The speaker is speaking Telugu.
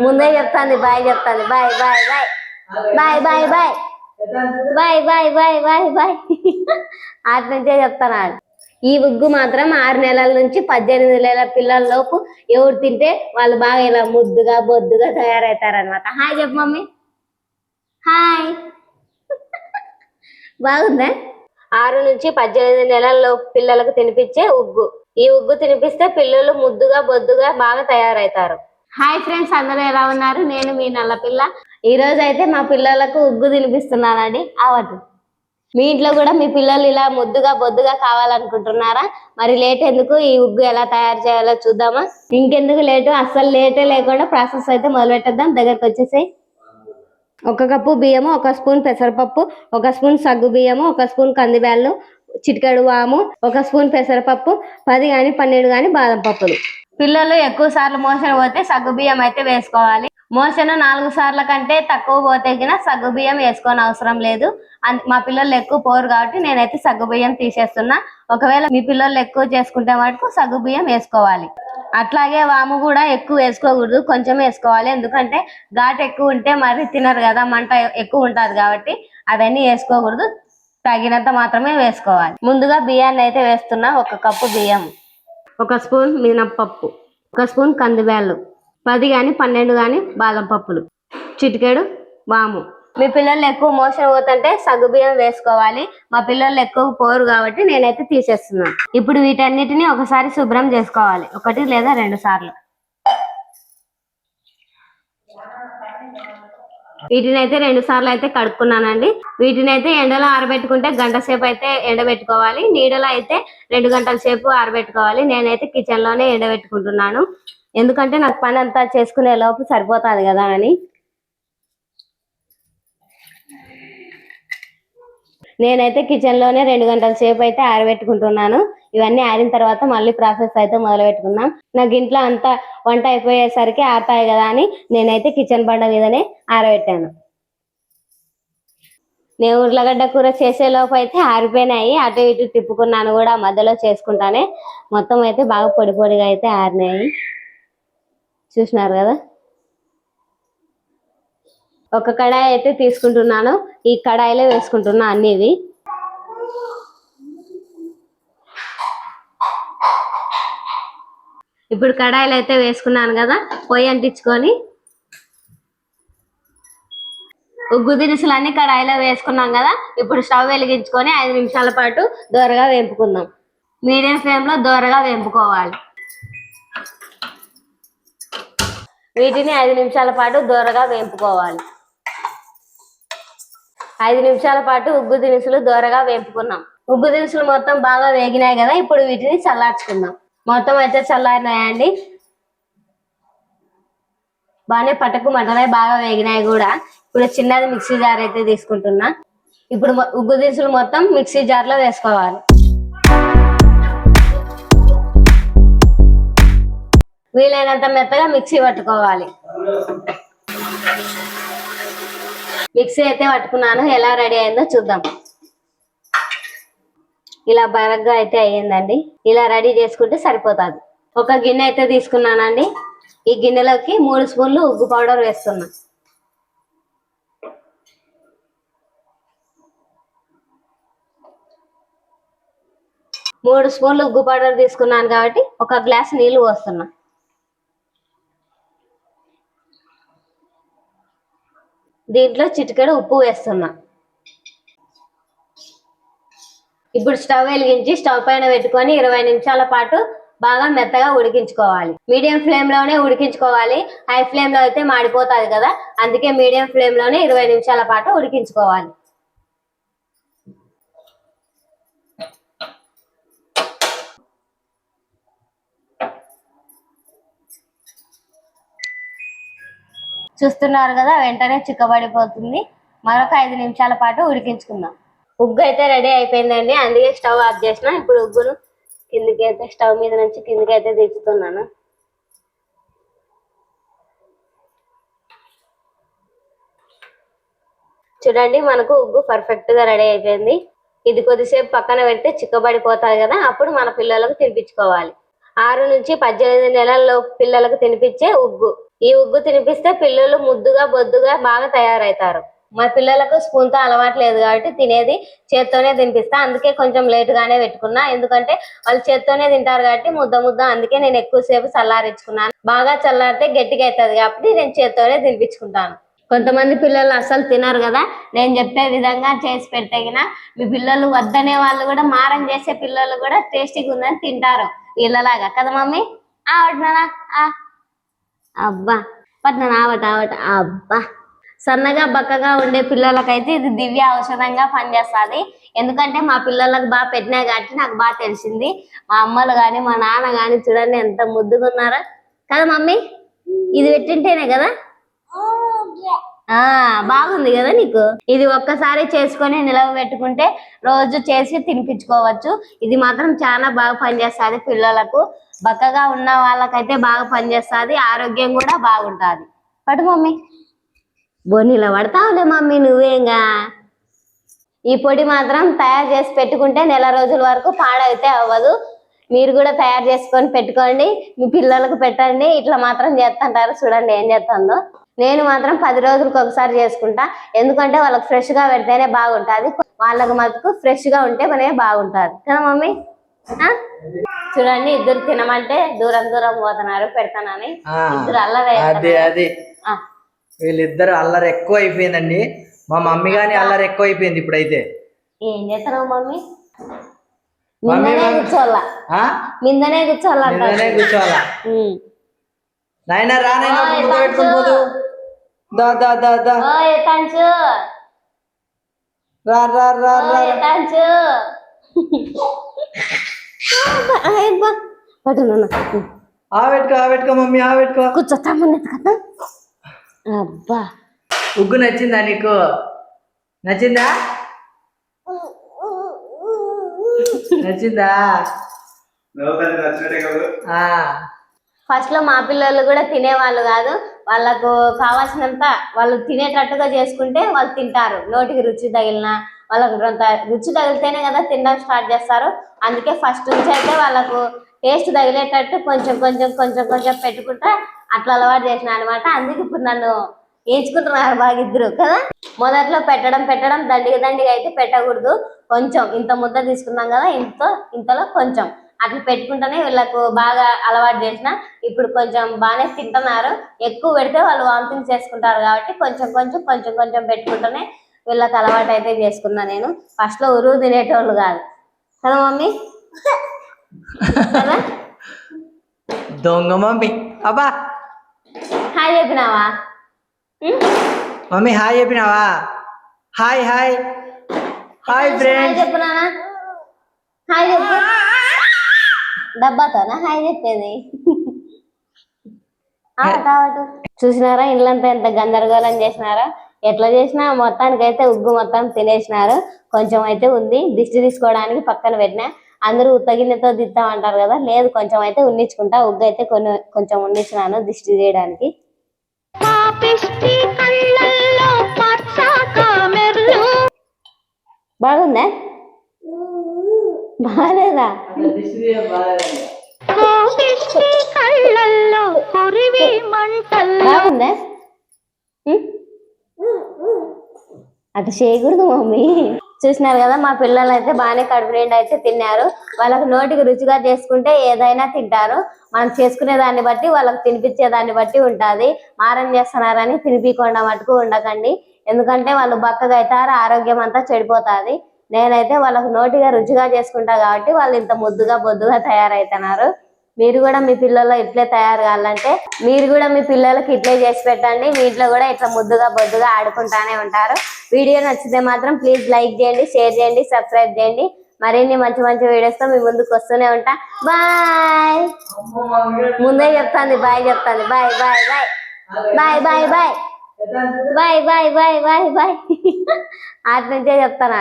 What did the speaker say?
ముందే చెప్తాంది బాయ్ చెప్తాంది. Bye bye bye. Bye bye bye. Bye bye bye bye bye. ఆటి నుంచే చెప్తాను ఈ ఉగ్గు మాత్రం ఆరు నెలల నుంచి పద్దెనిమిది నెలల పిల్లల లోపు ఎవరు తింటే వాళ్ళు బాగా ఇలా ముద్దుగా బొద్దుగా తయారవుతారనమాట హాయ్ చెప్పు మమ్మీ. హాయ్. బాగుందా? ఆరు నుంచి పద్దెనిమిది నెలల్లో పిల్లలకు తినిపించే ఉగ్గు. ఈ ఉగ్గు తినిపిస్తే పిల్లలు ముద్దుగా బొద్దుగా బాగా తయారవుతారు. హాయ్ ఫ్రెండ్స్ అందరూ ఎలా ఉన్నారు? నేను మీ నల్ల పిల్ల ఈ రోజు అయితే మా పిల్లలకు ఉగ్గు తినిపిస్తున్నానండి. అవటు మీ ఇంట్లో కూడా మీ పిల్లలు ఇలా ముద్దుగా బొద్దుగా కావాలనుకుంటున్నారా? మరి లేట్ ఎందుకు? ఈ ఉగ్గు ఎలా తయారు చేయాలో చూద్దామా? ఇంకెందుకు లేటు? అస్సలు లేటే లేకుండా ప్రాసెస్ అయితే మొదలు పెట్టేద్దాం దగ్గరకు వచ్చేసాయి. ఒక కప్పు బియ్యము ఒక స్పూన్ పెసరపప్పు ఒక స్పూన్ సగ్గు బియ్యము ఒక స్పూన్ కందిబ్యాళ్ళు చిటికెడు వాము ఒక స్పూన్ పెసరపప్పు పది కానీ పన్నెండు కానీ బాదం పప్పులు. పిల్లలు ఎక్కువ సార్లు మోషన్ పోతే సగ్గు బియ్యం అయితే వేసుకోవాలి. మోషన్ నాలుగు సార్ల కంటే తక్కువ పోతే గిన సగ్గు బియ్యం వేసుకోని అవసరం లేదు. అన్- మా పిల్లలు ఎక్కువ పోరు కాబట్టి నేనైతే సగ్గు బియ్యం తీసేస్తున్నా. ఒకవేళ మీ పిల్లలు ఎక్కువ చేసుకుంటే మటుకు సగ్గు బియ్యం వేసుకోవాలి. అట్లాగే వాము కూడా ఎక్కువ వేసుకోకూడదు కొంచెం వేసుకోవాలి. ఎందుకంటే ఘాటు ఎక్కువ ఉంటే మరి తినరు కదా మంట ఎక్కువ ఉంటుంది కాబట్టి అవన్నీ వేసుకోకూడదు. తగినంత మాత్రమే వేసుకోవాలి. ముందుగా బియ్యాన్ని అయితే వేస్తున్నా ఒక కప్పు బియ్యం. ఒక స్పూన్ మినప్పప్పు ఒక స్పూన్ కందిబ్యాళ్ళు పది కానీ పన్నెండు కానీ బాదం పప్పులు. చిటికెడు వాము. మీ పిల్లలు ఎక్కువ మోషన్ పోతుంటే సగ్గు బియ్యం వేసుకోవాలి. మా పిల్లలు ఎక్కువ పోరు కాబట్టి నేనైతే తీసేస్తున్నాను. ఇప్పుడు వీటన్నిటిని ఒకసారి శుభ్రం చేసుకోవాలి. ఒకటి లేదా రెండు సార్లు. వీటిని అయితే రెండు సార్లు అయితే కడుక్కున్నానండి. వీటిని అయితే ఎండలో ఆరబెట్టుకుంటే గంట సేపు అయితే ఎండబెట్టుకోవాలి. నీడలో అయితే రెండు గంటల సేపు ఆరబెట్టుకోవాలి. నేనైతే కిచెన్లోనే ఎండబెట్టుకుంటున్నాను. ఎందుకంటే నాకు పని అంతా చేసుకునే లోపు సరిపోతుంది కదా అని. నేనైతే కిచెన్లోనే రెండు గంటల సేపు అయితే ఆరబెట్టుకుంటున్నాను. ఇవన్నీ ఆరిన తర్వాత మళ్ళీ ప్రాసెస్ అయితే మొదలు పెట్టుకుందాం. నాకు ఇంట్లో అంతా వంట అయిపోయేసరికి ఆరుతాయి కదా అని నేనైతే కిచెన్ బండ మీదనే ఆరబెట్టాను. నేను ఉర్లగడ్డ కూర చేసేలోపు అయితే ఆరిపోయినాయి. అటు ఇటు తిప్పుకున్నాను కూడా మధ్యలో చేసుకుంటానే. మొత్తం అయితే బాగా పొడి పొడిగా అయితే ఆరినాయి. చూసినారు కదా? ఒక కడాయి అయితే తీసుకుంటున్నాను. ఈ కడాయిలో వేసుకుంటున్నా అన్ని ఇవి. ఇప్పుడు కడాయిలు అయితే వేసుకున్నాను కదా పొయ్యి అంటించుకొని. ఉగ్గు దినుసులు అన్ని కడాయిలో వేసుకున్నాం కదా ఇప్పుడు స్టవ్ వెలిగించుకొని ఐదు నిమిషాల పాటు దోరగా వేపుకుందాం. మీడియం ఫ్లేమ్లో దోరగా వేపుకోవాలి. వీటిని ఐదు నిమిషాల పాటు దోరగా వేపుకోవాలి. ఐదు నిమిషాల పాటు ఉగ్గు దినుసులు దోరగా వేపుకున్నాం. ఉగ్గు దినుసులు మొత్తం బాగా వేగినాయి కదా ఇప్పుడు వీటిని చల్లార్చుకుందాం. మొత్తం అయితే చల్లారినాయండి. బాగానే పట్టకు మటనే బాగా వేగినాయి కూడా. ఇప్పుడు చిన్నది మిక్సీ జార్ అయితే తీసుకుంటున్నా. ఇప్పుడు ఉగ్గు దినుసులు మొత్తం మిక్సీ జార్లో వేసుకోవాలి. వీలైనంత మెత్తగా మిక్సీ పట్టుకోవాలి. మిక్సీ అయితే పట్టుకున్నాను. ఎలా రెడీ అయిందో చూద్దాం. ఇలా బరగ్గా అయితే అయ్యిందండి. ఇలా రెడీ చేసుకుంటే సరిపోతుంది. ఒక గిన్నె అయితే తీసుకున్నానండి. ఈ గిన్నెలోకి మూడు స్పూన్లు ఉగ్గు పౌడర్ వేస్తున్నా. మూడు స్పూన్లు ఉగ్గు పౌడర్ తీసుకున్నాను కాబట్టి ఒక గ్లాస్ నీళ్ళు పోస్తున్నా. దీంట్లో చిటికెడు ఉప్పు వేస్తున్నా. ఇప్పుడు స్టవ్ వెలిగించి స్టవ్ పైన పెట్టుకొని ఇరవై నిమిషాల పాటు బాగా మెత్తగా ఉడికించుకోవాలి. మీడియం ఫ్లేమ్లోనే ఉడికించుకోవాలి. హై ఫ్లేమ్లో అయితే మాడిపోతుంది కదా అందుకే మీడియం ఫ్లేమ్లోనే ఇరవై నిమిషాల పాటు ఉడికించుకోవాలి. చూస్తున్నారు కదా వెంటనే చిక్కబడిపోతుంది. మరొక ఐదు నిమిషాల పాటు ఉడికించుకుందాం. ఉగ్గు అయితే రెడీ అయిపోయిందండి. అందుకే స్టవ్ ఆఫ్ చేసిన. ఇప్పుడు ఉగ్గును కిందికి అయితే స్టవ్ మీద నుంచి కిందికి అయితే దించుతున్నాను. చూడండి మనకు ఉగ్గు పర్ఫెక్ట్గా రెడీ అయిపోయింది. ఇది కొద్దిసేపు పక్కన పెడితే చిక్కబడిపోతుంది కదా అప్పుడు మన పిల్లలకు తినిపించుకోవాలి. ఆరు నుంచి పద్దెనిమిది నెలల్లో పిల్లలకు తినిపించే ఉగ్గు. ఈ ఉగ్గు తినిపిస్తే పిల్లలు ముద్దుగా బొద్దుగా బాగా తయారవుతారు మా పిల్లలకు స్పూన్తో అలవాటు లేదు కాబట్టి తినేది చేత్తోనే తినిపిస్తా. అందుకే కొంచెం లేట్ గానే పెట్టుకున్నా. ఎందుకంటే వాళ్ళు చేత్తోనే తింటారు కాబట్టి ముద్ద ముద్ద. అందుకే నేను ఎక్కువసేపు చల్లారించుకున్నాను. బాగా చల్లారితే గట్టిగా అవుతుంది కాబట్టి నేను చేత్తోనే తినిపించుకుంటాను. కొంతమంది పిల్లలు అసలు తినరు కదా. నేను చెప్పే విధంగా చేసి పెట్టగిన. మీ పిల్లలు వద్దనే వాళ్ళు కూడా మారం చేసే పిల్లలు కూడా టేస్టీగా ఉందని తింటారు వీళ్ళలాగా. కదా మమ్మీ? ఆవట్నా అబ్బా. పట్న ఆవట ఆవట. అబ్బా. సన్నగా బక్కగా ఉండే పిల్లలకైతే ఇది దివ్య ఔషధంగా పనిచేస్తుంది. ఎందుకంటే మా పిల్లలకు బాగా పెట్టినా కాబట్టి నాకు బాగా తెలిసింది. మా అమ్మలు కానీ మా నాన్న కానీ చూడండి ఎంత ముద్దుగా ఉన్నారా. కదా మమ్మీ? ఇది పెట్టింటేనే కదా? ఆ బాగుంది కదా నీకు? ఇది ఒక్కసారి చేసుకొని నిలవ పెట్టుకుంటే రోజు చేసి తినిపించుకోవచ్చు. ఇది మాత్రం చాలా బాగా పనిచేస్తుంది పిల్లలకు. బక్కగా ఉన్న వాళ్ళకైతే బాగా పనిచేస్తుంది. ఆరోగ్యం కూడా బాగుంటుంది. పట్టు మమ్మీ. బోనీలో పడతావులే మమ్మీ నువ్వేంగా? ఈ పొడి మాత్రం తయారు చేసి పెట్టుకుంటే నెల రోజుల వరకు పాడైతే అవ్వదు. మీరు కూడా తయారు చేసుకొని పెట్టుకోండి. మీ పిల్లలకు పెట్టండి. ఇట్లా మాత్రం చేస్తుంటారు. చూడండి ఏం చేస్తుందో. నేను మాత్రం పది రోజులకు ఒకసారి చేసుకుంటా. ఎందుకంటే వాళ్ళకి ఫ్రెష్గా పెడితేనే బాగుంటుంది. వాళ్ళకి మటుకు ఫ్రెష్గా ఉంటే మనే బాగుంటుంది. కదా మమ్మీ? చూడండి ఇద్దరు తినమంటే దూరం దూరం పోతున్నారు. పెడతానని. ఇద్దరు అల్లరి వీళ్ళిద్దరు అల్లరి ఎక్కువ అయిపోయిందండి. మా మమ్మీ గాని అల్లరి ఎక్కువ అయిపోయింది ఇప్పుడైతే. ఏం చేస్తున్నావు మమ్మీ? మిందనే. కూర్చోవాలా? మిందనే కూర్చోవాలంట. నిన్ననే కూర్చోవాలా. నాయన రా నాయన ఓయ్, ముందు పెట్టుకుని దా దా దా దా. ఓయ్ తంచు. రా రా రా రా. ఓయ్ తంచు. పట్టు నాన్న ఆ పెట్టుకో ఆ పెట్టుకో మమ్మీ ఆ పెట్టుకో. కూర్చో తమ్మని కదా అబ్బా. ఉగ్గు నచ్చిందా నీకు? నచ్చిందా? నచ్చిందా? ఫస్ట్లో మా పిల్లలు కూడా తినేవాళ్ళు కాదు. వాళ్ళకు కావాల్సినంత వాళ్ళు తినేటట్టుగా చేసుకుంటే వాళ్ళు తింటారు. నోటికి రుచి తగిలిన వాళ్ళకు కొంత రుచి తగిలితేనే కదా తినడం స్టార్ట్ చేస్తారు. అందుకే ఫస్ట్ నుంచి అయితే వాళ్ళకు టేస్ట్ తగిలేటట్టు కొంచెం కొంచెం కొంచెం కొంచెం పెట్టుకుంటా అట్లా అలవాటు చేసిన అనమాట అందుకే ఇప్పుడు నన్ను నేర్చుకుంటున్నారు బాగా ఇద్దరు కదా? మొదట్లో పెట్టడం పెట్టడం దండిగా దండిగా అయితే పెట్టకూడదు. కొంచెం ఇంత ముద్ద తీసుకున్నాం కదా ఇంత ఇంతలో కొంచెం. అట్లా పెట్టుకుంటేనే వీళ్ళకు బాగా అలవాటు చేసిన. ఇప్పుడు కొంచెం బాగానే తింటున్నారు. ఎక్కువ పెడితే వాళ్ళు వామిటింగ్ చేసుకుంటారు కాబట్టి కొంచెం కొంచెం కొంచెం కొంచెం పెట్టుకుంటేనే వీళ్ళకి అలవాటు అయితే చేసుకున్నా నేను. ఫస్ట్లో ఉరువు తినేటోళ్ళు కాదు. కదా మమ్మీ? కదా? దొంగ మమ్మీ. అబ్బా హాయ్ చెప్పినావా? Mummy hi చెప్పినావా? Hi hi. Hi friends hi చెప్పు డబ్బాతోనా? హాయ్ చెప్పేది. చూసినారా? ఇల్లంతా ఎంత గందరగోళం చేసినారా? ఎట్లా చేసినా మొత్తానికి అయితే ఉగ్గు మొత్తం తినేసినారు. కొంచెం అయితే ఉంది. దిష్టి తీసుకోవడానికి పక్కన పెట్టినా. అందరూ ఉత్తగిన్నెతో దిద్దామంటారు కదా? లేదు కొంచెం అయితే ఉన్నించుకుంటా. ఉగ్గు అయితే కొన్ని కొంచెం ఉన్నించినాను దిష్టి చేయడానికి బాగుందా? బాగాలేదా కళ్ళల్లో కొరివి మంటల్లో. బాగుందా? అటు చేయకూడదు మమ్మీ. చూసినారు కదా మా పిల్లలు అయితే బాగానే కడుపు నిండా అయితే తిన్నారు. వాళ్ళకి నోటికి రుచిగా చేసుకుంటే ఏదైనా తింటారు. మనం చేసుకునే దాన్ని బట్టి వాళ్ళకి తినిపించే దాన్ని బట్టి ఉంటుంది. మారం చేస్తున్నారని తినిపించకుండా మటుకు ఉండకండి. ఎందుకంటే వాళ్ళు బక్కగా అవుతారు ఆరోగ్యం అంతా చెడిపోతుంది. నేనైతే వాళ్ళకు నోటిగా రుచిగా చేసుకుంటా కాబట్టి వాళ్ళు ఇంత ముద్దుగా బొద్దుగా తయారవుతున్నారు మీరు కూడా మీ పిల్లలు ఇట్లే తయారు కావాలంటే మీరు కూడా మీ పిల్లలకి ఇట్లే చేసి పెట్టండి. మీ ఇంట్లో కూడా ఇట్లా ముద్దుగా బొద్దుగా ఆడుకుంటానే ఉంటారు. వీడియో నచ్చితే మాత్రం ప్లీజ్ లైక్ చేయండి షేర్ చేయండి సబ్స్క్రైబ్ చేయండి. మరిన్ని మంచి మంచి వీడియోస్తో మీ ముందుకు వస్తూనే ఉంటా. బాయ్ ముందే చెప్తాంది బాయ్ చెప్తాంది. Bye bye bye bye bye bye bye bye bye bye bye అటు నుంచే చెప్తాను